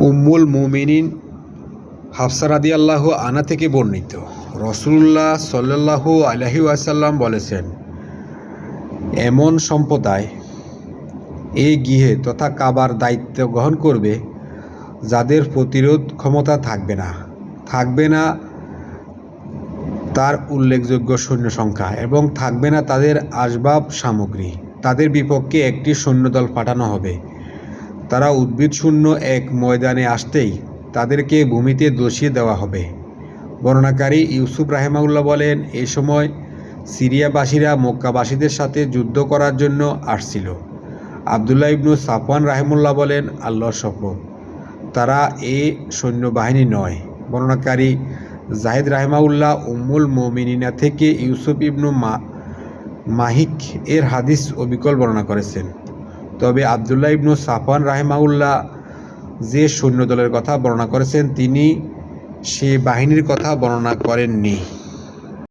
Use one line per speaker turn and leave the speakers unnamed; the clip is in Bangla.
উম্মুল মুমিনিন হাফসা রাদি আল্লাহ আনা থেকে বর্ণিত। রসুল্লাহ সাল্লাহু আলহি আসাল্লাম বলেছেন, এমন সম্প্রদায় এই গৃহে তথা কাবার দায়িত্ব গ্রহণ করবে যাদের প্রতিরোধ ক্ষমতা থাকবে না। থাকবে না তার উল্লেখযোগ্য সৈন্য সংখ্যা এবং থাকবে না তাদের আসবাব সামগ্রী। তাদের বিপক্ষে একটি সৈন্যদল পাঠানো হবে। তারা উদ্ভিদ শূন্য এক ময়দানে আসতেই তাদেরকে ভূমিতে দোষিয়ে দেওয়া হবে। বর্ণনাকারী ইউসুফ রাহেমাউল্লাহ বলেন, এ সময় সিরিয়াবাসীরা মক্কাবাসীদের সাথে যুদ্ধ করার জন্য আসছিল। আবদুল্লাহ ইবনু সাফওয়ান রাহেমুল্লাহ বলেন, আল্লাহর শপথ। তারা এ সৈন্যবাহিনী নয়। বর্ণনাকারী জাহিদ রাহেমাউল্লাহ উম্মুল মোমিনিনা থেকে ইউসুফ ইবনু মা, মাহিক এর হাদিস অবিকল বর্ণনা করেছেন। তবে আবদুল্লাহ ইবনু সাফান রাহেমাউল্লাহ যে সৈন্যদলের কথা বর্ণনা করেছেন, তিনি সে বাহিনীর কথা বর্ণনা করেননি।